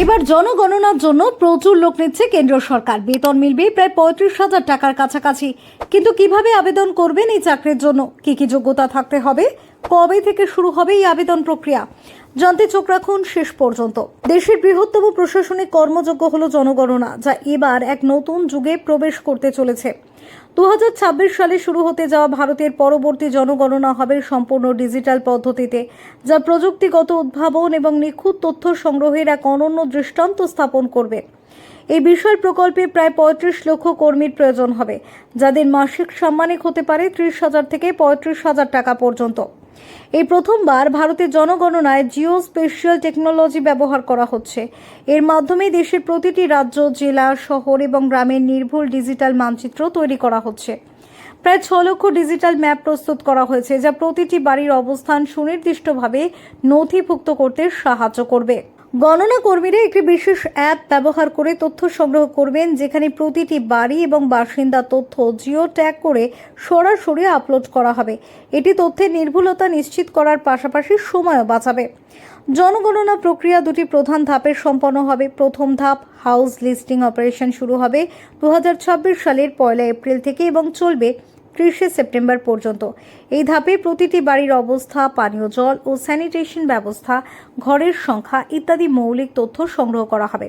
এবার জনগণনার জন্য প্রচুর লোক নিচ্ছে কেন্দ্র সরকার। বেতন মিলবে প্রায় পঁয়ত্রিশ হাজার টাকার কাছাকাছি। কিন্তু কীভাবে আবেদন করবেন এই চাকরির জন্য? কি কি যোগ্যতা থাকতে হবে? কবে থেকে শুরু হবে এই আবেদন প্রক্রিয়া? জানতে চোখ রাখুন শেষ পর্যন্ত। দেশের বৃহত্তম প্রশাসনিক কর্মযোগ্য হলো জনগণনা, যা এবার এক নতুন যুগে প্রবেশ করতে চলেছে। দু হাজার ছাব্বিশ সালে শুরু হতে যাওয়া ভারতের পরবর্তী জনগণনা হবে সম্পূর্ণ ডিজিটাল পদ্ধতিতে, যা প্রযুক্তিগত উদ্ভাবন এবং নিখুঁত তথ্য সংগ্রহের এক অনন্য দৃষ্টান্ত স্থাপন করবে। এই বিষয় প্রকল্পে প্রায় পঁয়ত্রিশ লক্ষ কর্মীর প্রয়োজন হবে, যাদের মাসিক সাম্মানিক হতে পারে ত্রিশ হাজার থেকে পঁয়ত্রিশ হাজার টাকা পর্যন্ত। এই প্রথমবার ভারতের জনগণনায় জিও স্পেশিয়াল টেকনোলজি ব্যবহার করা হচ্ছে। এর মাধ্যমে দেশের প্রতিটি রাজ্য, জেলা, শহর এবং গ্রামের নির্ভুল ডিজিটাল মানচিত্র তৈরি করা হচ্ছে। প্রায় ছ লক্ষ ডিজিটাল ম্যাপ প্রস্তুত করা হয়েছে, যা প্রতিটি বাড়ির অবস্থান সুনির্দিষ্টভাবে নথিভুক্ত করতে সাহায্য করবে। গণনা কর্মীরা একটি বিশেষ অ্যাপ ব্যবহার করে তথ্য সংগ্রহ করবেন, যেখানে প্রতিটি বাড়ি এবং বাসিন্দা তথ্য জিও ট্যাগ করে সরাসরি আপলোড করা হবে। এটি তথ্যের নির্ভুলতা নিশ্চিত করার পাশাপাশি সময়ও বাঁচাবে। জনগণনা প্রক্রিয়া দুটি প্রধান ধাপে সম্পন্ন হবে। প্রথম ধাপ, হাউস লিস্টিং অপারেশন শুরু হবে। দু হাজার ছাব্বিশ সালের পয়লা এপ্রিল থেকে এবং চলবে ত্রিশে সেপ্টেম্বর পর্যন্ত। এই ধাপে প্রতিটি বাড়ির অবস্থা, পানীয় জল ও স্যানিটেশন ব্যবস্থা, ঘরের সংখ্যা ইত্যাদি মৌলিক তথ্য সংগ্রহ করা হবে।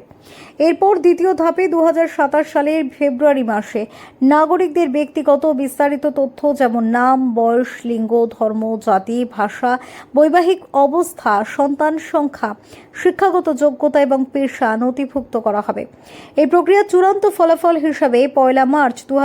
এরপর দ্বিতীয় ধাপে দু হাজার সাতাশ সালের ফেব্রুয়ারি মাসে নাগরিকদের ব্যক্তিগত বিস্তারিত তথ্য যেমন নাম, বয়স, লিঙ্গ, ধর্ম, জাতি, ভাষা, বৈবাহিক অবস্থা, সন্তান সংখ্যা, শিক্ষাগত যোগ্যতা এবং পেশা নথিভুক্ত করা হবে। এই প্রক্রিয়ার চূড়ান্ত ফলাফল হিসাবে পয়লা মার্চ দু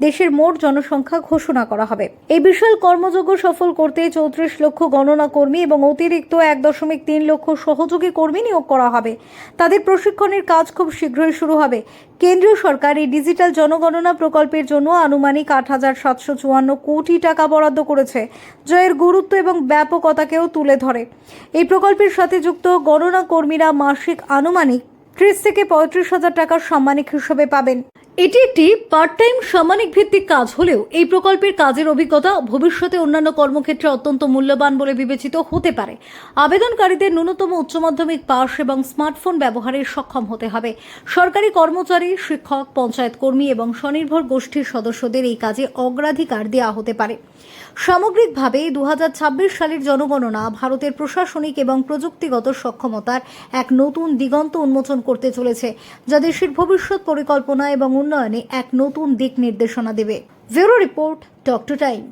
দেশের মোট জনসংখ্যা ঘোষণা করা হবে। এই বিশাল কর্মযোগ্য সফল করতে চৌত্রিশ লক্ষ গণনা কর্মী এবং অতিরিক্ত এক দশমিক তিন লক্ষ সহযোগী কর্মী নিয়োগ করা হবে। তাদের প্রশিক্ষণের কাজ খুব শীঘ্রই শুরু হবে। কেন্দ্রীয় সরকার এই ডিজিটাল জনগণনা প্রকল্পের জন্য আনুমানিক আট হাজার সাতশো চুয়ান্ন কোটি টাকা বরাদ্দ করেছে, যা এর গুরুত্ব এবং ব্যাপকতাকেও তুলে ধরে। এই প্রকল্পের সাথে যুক্ত গণনা কর্মীরা মাসিক আনুমানিক ত্রিশ থেকে পঁয়ত্রিশ হাজার টাকার সাম্মানিক হিসেবে পাবেন। এটি একটি পার্ট টাইম সামানিক ভিত্তিক কাজ হলেও এই প্রকল্পের কাজের অভিজ্ঞতা ভবিষ্যতে অন্যান্য কর্মক্ষেত্রে অত্যন্ত মূল্যবান বলে বিবেচিত হতে পারে। আবেদনকারীদের ন্যূনতম উচ্চ মাধ্যমিক পাস এবং স্মার্টফোন ব্যবহারে সক্ষম হতে হবে। সরকারি কর্মচারী, শিক্ষক, পঞ্চায়েত কর্মী এবং স্বনির্ভর গোষ্ঠীর সদস্যদের এই কাজে অগ্রাধিকার দেওয়া হতে পারে। সামগ্রিকভাবে দু হাজার ছাব্বিশ সালের জনগণনা ভারতের প্রশাসনিক এবং প্রযুক্তিগত সক্ষমতার এক নতুন দিগন্ত উন্মোচন করতে চলেছে, যা দেশের ভবিষ্যৎ পরিকল্পনা এবং উন্নয়নে এক নতুন দিক নির্দেশনা দেবে। Bureau report, doctor time.